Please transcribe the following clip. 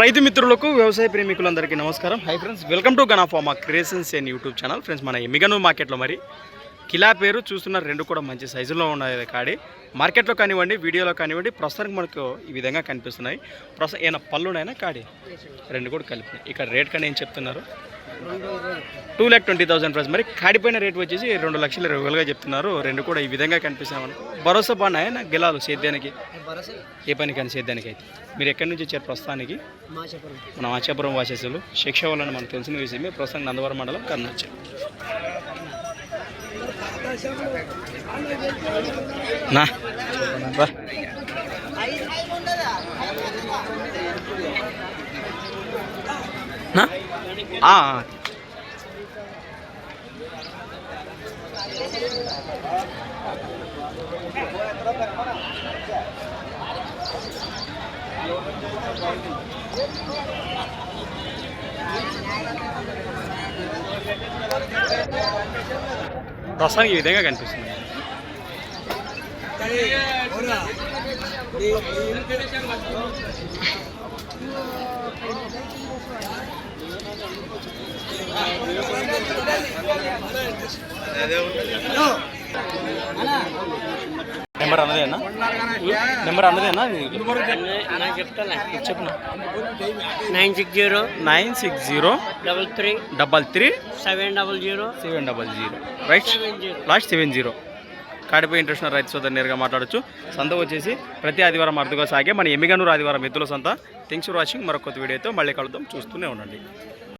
రైతు మిత్రులకు వ్యవసాయ ప్రేమికులందరికీ నమస్కారం. Hi friends welcome to గనాఫామా creations and YouTube channel friends మన ఎమిగను మార్కెట్లో మరి కిలా పేరు చూస్తున్న రెండు కూడా మంచి సైజులో ఉన్నాయి కాడి. మార్కెట్లో కానివ్వండి వీడియోలో కానివ్వండి ప్రస్తుతానికి మనకు ఈ విధంగా కనిపిస్తున్నాయి. ప్రస్తుతం ఏమైనా పళ్ళునైనా కాడి? రెండు కూడా కలిపి ఇక్కడ రేట్ కానీ ఏం చెప్తున్నారు? Two lakh twenty thousand price మరి కాడిపోయిన రేట్ వచ్చేసి రెండు లక్షల ఇరవై వేలుగా చెప్తున్నారు. రెండు కూడా ఈ విధంగా కనిపిస్తాయి మనకు. భరోసా బాగున్నాయి? నాకు గెలాలు సేద్యానికి? ఏ పని కానీ సేద్యానికి అయితే మీరు ఎక్కడి నుంచి వచ్చారు ప్రస్తుతానికి? మన ఆచాపురం వాసేసులు. శిక్ష వలన మనకు తెలిసిన విషయమే. ప్రస్తుతం నందవరం మండలం కర్నూలు. నా. నా ఆ, ఆ. ప్రస్తుతానికి ఈ విధంగా కనిపిస్తుంది నెంబర్ అన్నదేనా నెంబర్ అన్నదేనా నాకు చెప్తాలే చెప్పు nine six zero. Nine six zero. Double three. Double three. Seven double zero. Seven double zero. Right last seven zero. కాడిపోయి interest ఉన్న రైతు సోదరు నేరుగా మాట్లాడొచ్చు. సంత వచ్చేసి ప్రతి ఆదివారం అరుదుగా సాగే. మన ఎమ్మిగనూరు ఆదివారం ఎద్దుల సంత. థింగ్స్ ఫర్ వాచింగ్ మరొక కొత్త వీడియోతో మళ్ళీ కలుద్దాం. చూస్తూనే ఉండండి.